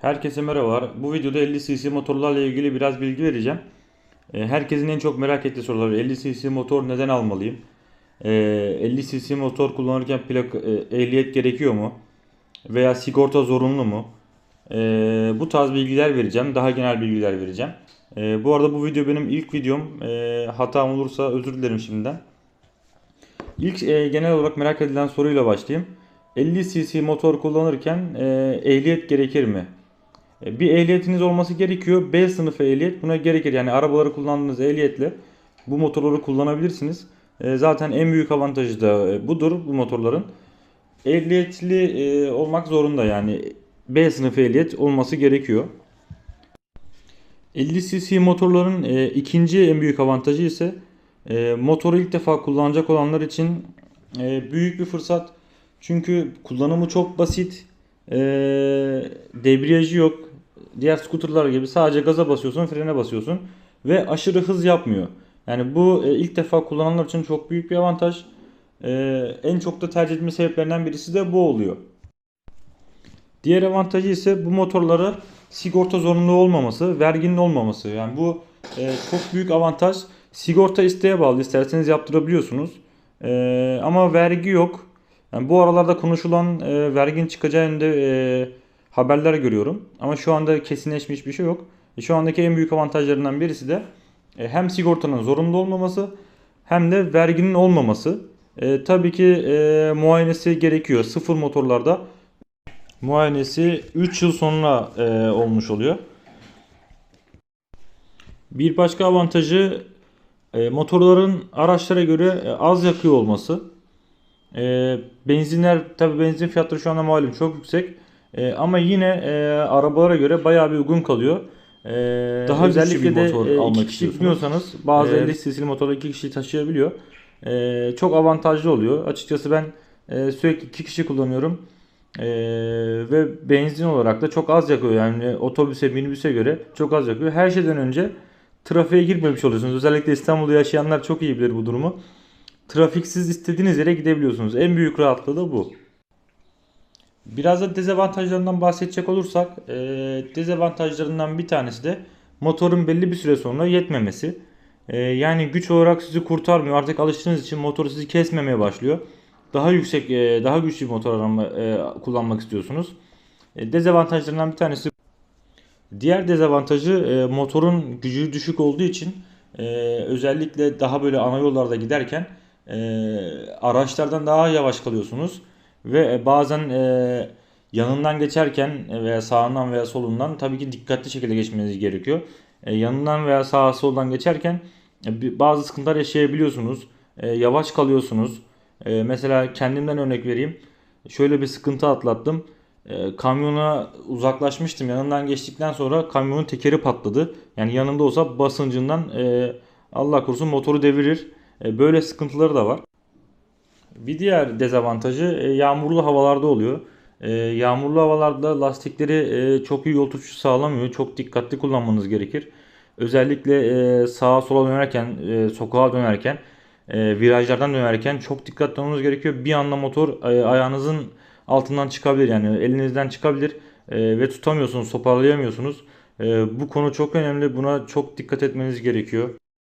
Herkese merhabalar. Bu videoda 50 cc motorlarla ilgili biraz bilgi vereceğim. Ee, Herkesin en çok merak ettiği sorular 50 cc motor neden almalıyım? Ee, 50 cc motor kullanırken plak e, ehliyet gerekiyor mu? Veya sigorta zorunlu mu? Ee, Bu tarz bilgiler vereceğim. Daha genel bilgiler vereceğim. Ee, Bu arada bu video benim ilk videom. Ee, Hatam olursa özür dilerim şimdiden. İlk e, genel olarak merak edilen soruyla başlayayım. 50 cc motor kullanırken e, ehliyet gerekir mi? E, Bir ehliyetiniz olması gerekiyor. B sınıfı ehliyet buna gerekir. Yani arabaları kullandığınız ehliyetle bu motorları kullanabilirsiniz. E, Zaten en büyük avantajı da e, budur bu motorların. Ehliyetli olmak zorunda yani B sınıfı ehliyet olması gerekiyor. 50 cc motorların e, ikinci en büyük avantajı ise e, motoru ilk defa kullanacak olanlar için e, büyük bir fırsat. Çünkü kullanımı çok basit. E, debriyajı yok. Diğer scooterlar gibi sadece gaza basıyorsun, frene basıyorsun ve aşırı hız yapmıyor. Yani bu e, ilk defa kullananlar için çok büyük bir avantaj. E, en çok da tercih etme sebeplerinden birisi de bu oluyor. Diğer avantajı ise bu motorlara sigorta zorunlu olmaması, verginin olmaması. Yani bu e, çok büyük avantaj. Sigorta isteğe bağlı. İsterseniz yaptırabiliyorsunuz. Ama vergi yok. Yani bu aralarda konuşulan e, vergin çıkacağı yönünde e, haberler görüyorum. Ama şu anda kesinleşmiş bir şey yok. E, şu andaki en büyük avantajlarından birisi de e, hem sigortanın zorunlu olmaması hem de verginin olmaması. E, tabii ki e, muayenesi gerekiyor. Sıfır motorlarda muayenesi 3 yıl sonra e, olmuş oluyor. Bir başka avantajı e, motorların araçlara göre e, az yakıyor olması. E, benzinler tabi benzin fiyatları şu anda malum çok yüksek. E, ama yine e, arabalara göre bayağı bir uygun kalıyor. E, Daha özellikle de motor e, almak iki kişi biniyorsanız bazı E, 50 cc'li motorlar iki kişiyi taşıyabiliyor. E, çok avantajlı oluyor. Açıkçası ben e, sürekli iki kişi kullanıyorum. E, ve benzin olarak da çok az yakıyor. Yani otobüse, minibüse göre çok az yakıyor. Her şeyden önce trafiğe girmemiş oluyorsunuz. Özellikle İstanbul'da yaşayanlar çok iyi bilir bu durumu. Trafiksiz istediğiniz yere gidebiliyorsunuz. En büyük rahatlığı da bu. Biraz da dezavantajlarından bahsedecek olursak, e, dezavantajlarından bir tanesi de motorun belli bir süre sonra yetmemesi. E, yani güç olarak sizi kurtarmıyor. Artık alıştığınız için motor sizi kesmemeye başlıyor. Daha yüksek, e, daha güçlü bir motor arama, e, kullanmak istiyorsunuz. E, dezavantajlarından bir tanesi. Diğer dezavantajı e, motorun gücü düşük olduğu için e, özellikle daha böyle ana yollarda giderken e, araçlardan daha yavaş kalıyorsunuz ve e, bazen e, yanından geçerken veya sağından veya solundan tabii ki dikkatli şekilde geçmeniz gerekiyor. E, yanından veya sağa soldan geçerken e, bazı sıkıntılar yaşayabiliyorsunuz. E, yavaş kalıyorsunuz. E, mesela kendimden örnek vereyim. Şöyle bir sıkıntı atlattım. E, kamyona uzaklaşmıştım. Yanından geçtikten sonra kamyonun tekeri patladı. Yani yanımda olsa basıncından e, Allah korusun motoru devirir. E, böyle sıkıntıları da var. Bir diğer dezavantajı e, yağmurlu havalarda oluyor. E, yağmurlu havalarda lastikleri e, çok iyi yol tutuşu sağlamıyor. Çok dikkatli kullanmanız gerekir. Özellikle sağa sola dönerken, sokağa dönerken, virajlardan dönerken çok dikkatli olmanız gerekiyor. Bir anda motor ayağınızın altından çıkabilir yani elinizden çıkabilir ve tutamıyorsunuz, toparlayamıyorsunuz. Bu konu çok önemli. Buna çok dikkat etmeniz gerekiyor.